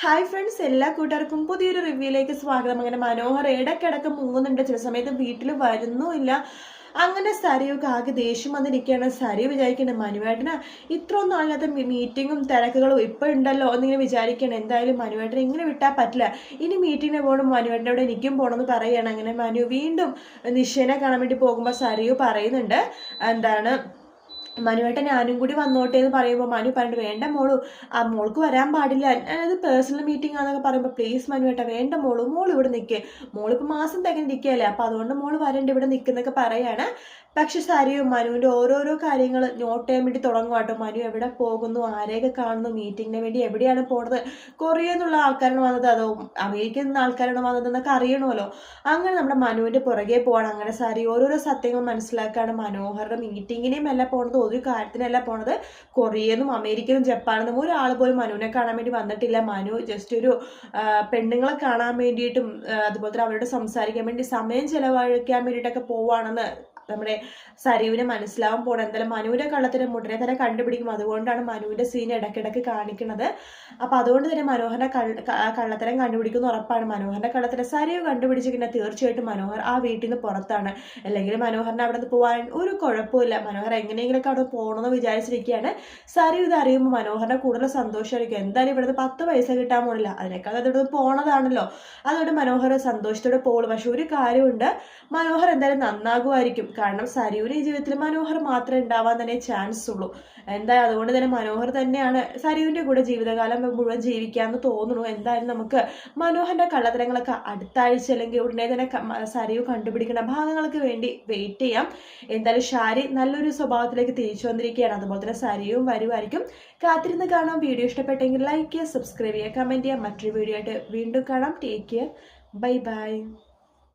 Hi friends എല്ലാ കൂട്ടുകാർക്കും പുതിയൊരു റിവ്യൂയിലേക്ക് സ്വാഗതം. അങ്ങനെ മനോഹർ ഇടയ്ക്കിടയ്ക്ക് മുങ്ങുന്നുണ്ട് ചില സമയത്ത് വീട്ടിൽ വരുന്നുമില്ല അങ്ങനെ സരിയൊക്കെ ആകെ ദേഷ്യം വന്നിരിക്കുകയാണ്. സരി വിചാരിക്കുന്നത് മനുവേട്ടന് ഇത്രയൊന്നും അല്ലാത്ത മീറ്റിങ്ങും തിരക്കുകളും ഇപ്പം ഉണ്ടല്ലോ എന്നിങ്ങനെ വിചാരിക്കണം എന്തായാലും മനുവേട്ടനെ ഇങ്ങനെ വിട്ടാൽ പറ്റില്ല. ഇനി മീറ്റിങ്ങിന് പോകണം മനുവേട്ടന്റെ അവിടെ എനിക്കും പോകണമെന്ന് പറയുകയാണ്. അങ്ങനെ മനു വീണ്ടും നിഷേനെ കാണാൻ വേണ്ടി പോകുമ്പോൾ സരിയു പറയുന്നുണ്ട് എന്താണ് മനുവേട്ടൻ ഞാനും കൂടി വന്നോട്ടെ എന്ന് പറയുമ്പോൾ മനു പറഞ്ഞിട്ട് വേണ്ട മോളു ആ മോൾക്ക് വരാൻ പാടില്ല. അതായത് പേഴ്സണൽ മീറ്റിംഗ് ആണെന്നൊക്കെ പറയുമ്പോൾ പ്ലീസ് മനുവേട്ട വേണ്ട മോളു മോൾ ഇവിടെ നിൽക്കേ മോളിപ്പോൾ മാസം തികഞ്ഞ് നിൽക്കുകയല്ലേ അപ്പോൾ അതുകൊണ്ട് മോൾ വരണ്ട ഇവിടെ നിൽക്കുന്നൊക്കെ പറയാണ്. പക്ഷെ സാരിയും മനുവിന്റെ ഓരോരോ കാര്യങ്ങൾ നോട്ട് ചെയ്യാൻ വേണ്ടി തുടങ്ങും കേട്ടോ. മനു എവിടെ പോകുന്നു ആരെയൊക്കെ കാണുന്നു മീറ്റിങ്ങിന് വേണ്ടി എവിടെയാണ് പോണത്? കൊറിയ എന്നുള്ള ആൾക്കാരാണ് വന്നത് അതോ അമേരിക്കയിൽ നിന്ന് ആൾക്കാരാണ് വന്നത് എന്നൊക്കെ അറിയണമല്ലോ. അങ്ങനെ നമ്മുടെ മനുവിന്റെ പുറകെ പോകണം അങ്ങനെ സാരി ഓരോരോ സത്യങ്ങൾ മനസ്സിലാക്കാണ് മനോഹറുടെ മീറ്റിങ്ങിനെയും എല്ലാം പോണത്. ഒരു കാര്യത്തിനല്ല പോണത്. കൊറിയന്നും അമേരിക്കനും ജപ്പാനെന്നും ഒരാൾ പോലും മനുവിനെ കാണാൻ വേണ്ടി വന്നിട്ടില്ല. മനു ജസ്റ്റ് ഒരു പെണ്ണുങ്ങളെ കാണാൻ വേണ്ടിയിട്ടും അതുപോലെ തന്നെ അവരോട് സംസാരിക്കാൻ വേണ്ടി സമയം ചെലവഴിക്കാൻ വേണ്ടിയിട്ടൊക്കെ പോവാണെന്ന് നമ്മുടെ സരീവിനെ മനസ്സിലാവാൻ പോകണം എന്തായാലും മനുവിന്റെ കള്ളത്തിന് മുടനെ തന്നെ കണ്ടുപിടിക്കും. അതുകൊണ്ടാണ് മനുവിന്റെ സീൻ ഇടയ്ക്കിടയ്ക്ക് കാണിക്കുന്നത്. അപ്പൊ അതുകൊണ്ട് തന്നെ മനോഹരന്റെ കള്ളത്തരം കണ്ടുപിടിക്കുന്ന ഉറപ്പാണ്. മനോഹരന്റെ കള്ളത്തരം സരീവ് കഴിഞ്ഞാൽ തീർച്ചയായിട്ടും മനോഹർ ആ വീട്ടിൽ നിന്ന് പുറത്താണ്. അല്ലെങ്കിൽ മനോഹരനെ അവിടെ നിന്ന് പോകാൻ ഒരു കുഴപ്പമില്ല മനോഹർ എങ്ങനെയെങ്കിലൊക്കെ അവിടെ പോകണമെന്ന് വിചാരിച്ചിരിക്കുകയാണ്. സരീവ് ഇത് അറിയുമ്പോൾ മനോഹരനെ കൂടുതൽ സന്തോഷമായിരിക്കും. എന്തായാലും ഇവിടുന്ന് പത്ത് പൈസ കിട്ടാൻ പോണില്ല. അതിനേക്കാൾ അത് പോണതാണല്ലോ. അതുകൊണ്ട് മനോഹർ സന്തോഷത്തോടെ പോകുള്ളൂ പക്ഷെ ഒരു കാര്യമുണ്ട്. മനോഹർ എന്തായാലും നന്നാകുമായിരിക്കും. കാരണം സരിയുടെ ജീവിതത്തിൽ മനോഹർ മാത്രമേ ഉണ്ടാവാൻ തന്നെ ചാൻസ് ഉള്ളൂ. എന്തായാലും അതുകൊണ്ട് തന്നെ മനോഹർ തന്നെയാണ് സരിയുടെ കൂടെ ജീവിതകാലം മുഴുവൻ ജീവിക്കാമെന്ന് തോന്നുന്നു. എന്തായാലും നമുക്ക് മനോഹറിന്റെ കള്ളത്തരങ്ങളൊക്കെ അടുത്ത ആഴ്ച അല്ലെങ്കിൽ ഉടനെ തന്നെ സരിയു കണ്ടുപിടിക്കുന്ന ഭാഗങ്ങൾക്ക് വേണ്ടി വെയിറ്റ് ചെയ്യാം. എന്തായാലും ഷാരി നല്ലൊരു സ്വഭാവത്തിലേക്ക് തിരിച്ചു വന്നിരിക്കുകയാണ്. അതുപോലെ തന്നെ സരിയും വരുമായിരിക്കും. കാത്തിരുന്ന് കാണാം. വീഡിയോ ഇഷ്ടപ്പെട്ടെങ്കിൽ ലൈക്ക് ചെയ്യുക സബ്സ്ക്രൈബ് ചെയ്യുക കമന്റ് ചെയ്യുക. മറ്റൊരു വീഡിയോ ആയിട്ട് വീണ്ടും കാണാം. Take care bye bye